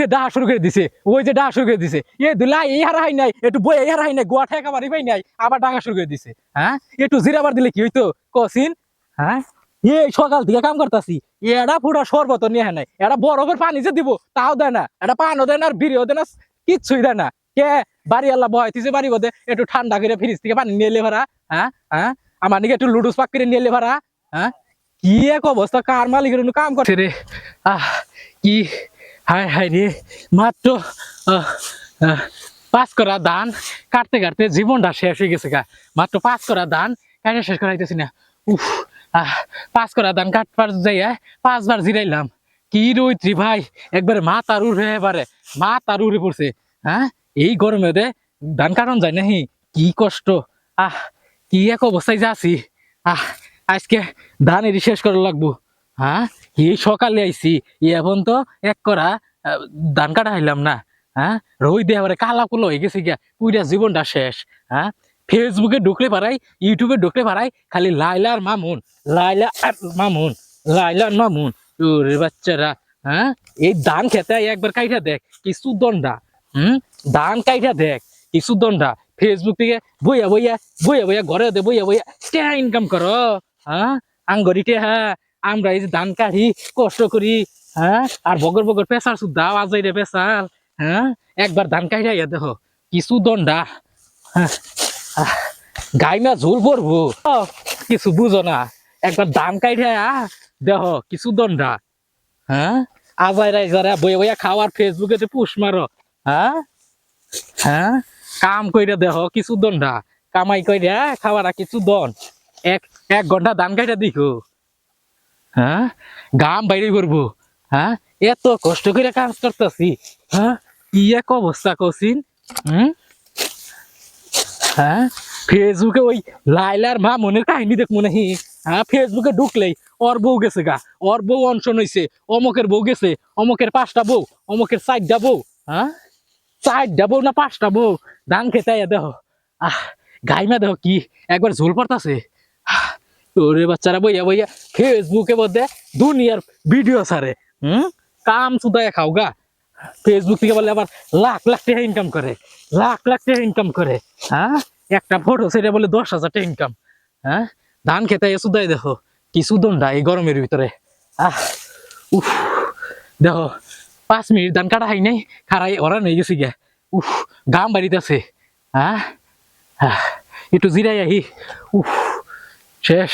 যে ডাহা শুরু করে দিছে ওই যে ডাহা শুরু করে দিছে এ দুলা এই হারা হাই নাই একটু বই এই হারা হাই নাই গোয়া ঠেকা মারি পাই নাই আবার ডাকা শুরু করে দিছে হ্যাঁ? একটু জিরাবার দিলে কি হইতো? কসিন হ্যাঁ? এই সকাল থেকে কাম করতাছি এরা পুরা শরবত নিয়ে হ্যাঁ নাই এরা বরফের পানি যে দিব তাও দেয় না এটা পানও দেয় না আর বিড়িও দেয় না কিচ্ছুই দেয় না কে? বাড়ি আল্লাহ বহাইতেছে বাড়ি বোধে একটু ঠান্ডা করে ফ্রিজ থেকে পানি নিয়ে ভাড়া হ্যাঁ? হ্যাঁ? আমার নিকে একটু লুডুস পাক করে নিয়ে ভাড়া হ্যাঁ? কি এক অবস্থা কার মালিকের কাম করছে? রে আহ কি হায় হায় রে, মাত্র পাঁচ করা ধান কাটতে কাটতে জীবনটা শেষ হয়ে গেছে গা। মাত্র পাঁচ করা ধান কাটে শেষ করাইতেছি না। উফ পাঁচ করা ধান কাটবার যাইয়া পাঁচবার জিরাইলাম। কি রইত্রি ভাই, একবারে মা তার উড়ে এবারে মা তার উড়ে পড়ছে। হ্যাঁ এই গরমে দে ধান কাটন যায় নাহি, কি কষ্ট। আহ, কি এক অবস্থায় যাচ্ছি আহ, আজকে ধান এরি শেষ করা লাগবো। হ্যাঁ এই সকালে আইছি এখন তো এক করা ধান কাটা হাইলাম না হ্যাঁ? রই দিয়ে আবার কালা কুলো হয়ে গেছে গিয়া পুরা জীবনটা শেষ হ্যাঁ? ফেসবুকে ঢুকলে পারাই ইউটিউবে ঢুকলে পারাই, খালি লাইলা আর মামুন লাইলা আর মামুন লাইলা আর মামুন, ওরে বাচ্চারা হ্যাঁ? এই ধান খেতে একবার কাইটা দেখ, কিছু দণ্ডা, হুম? ধান কাইটা দেখ, কিছু দণ্ডা ফেসবুক থেকে বইয়া বইয়া বইয়া বইয়া ঘরে দে, বইয়া বইয়া ইনকাম করো হ্যাঁ? আঙ্গরি টেহা আমরা এই যে ধান কাটি কষ্ট করি হ্যাঁ? আর বগর বগর পেশার সুদ্ধা আজাই রে পেশার হ্যাঁ? একবার ধান কাইটা ইয়া দেখো কিছু দণ্ডা হ্যাঁ? আহ, গাইমা ঝোল পড়ব কিছু বুঝো না। একবার ধান কাইটা দেহ কিছু দণ্ডা হ্যাঁ? আজাই রাই যারা বইয়া খাওয়ার ফেসবুকে পুষ মারো হ্যাঁ? হ্যাঁ? কাম কইরা দেহ কিছু দণ্ডা কামাই কইরা খাওয়ারা কিছু দন। এক এক ঘণ্টা ধান কাইটা দেখো। হ্যাঁ? গাম বাইরে করব হ্যাঁ? এত কষ্ট করে কাজ করতেছি। হ্যাঁ? কি এক অবস্থা কছিন হুম? হ্যাঁ? ফেসবুকে ওই লাইলার মা মনের কাহিনী দেখ মনে হি হ্যাঁ? ফেসবুকে ঢুকলেই ওর বউ গেছে গা। ওর বউ অনশন হইছে, অমকের বউ গেছে, অমকের পাঁচটা বউ, অমকের চারটা বউ হ্যাঁ? চারটা বউ না পাঁচটা বউ? ধান খেতে দেহ। আহ, গাইমা দেহ কি? একবার ঝোল পড়তাছে? ওরে বাচ্চারা বইয়া বইয়া। ফেসবুকে বলতে দুনিয়ার ভিডিও সারে হুম? কাম সুদায় খাও গা। ফেসবুক থেকে বলে আবার লাখ লাখ টাকা ইনকাম করে লাখ লাখ টাকা ইনকাম করে হ্যাঁ? একটা ফটো সেটা বলে দশ হাজার টাকা ইনকাম হ্যাঁ? ধান খেতে সুদাই দেখো কি সুদণ্ডা এই গরমের ভিতরে। আহ উফ দেখো পাঁচ মিনিট ধান কাটা হয় নাই খারাই ওরা নিয়ে গেছি গিয়া। উফ গাম বাড়িতে আছে হ্যাঁ আহ, একটু জিরাই আহি। উফ শেষ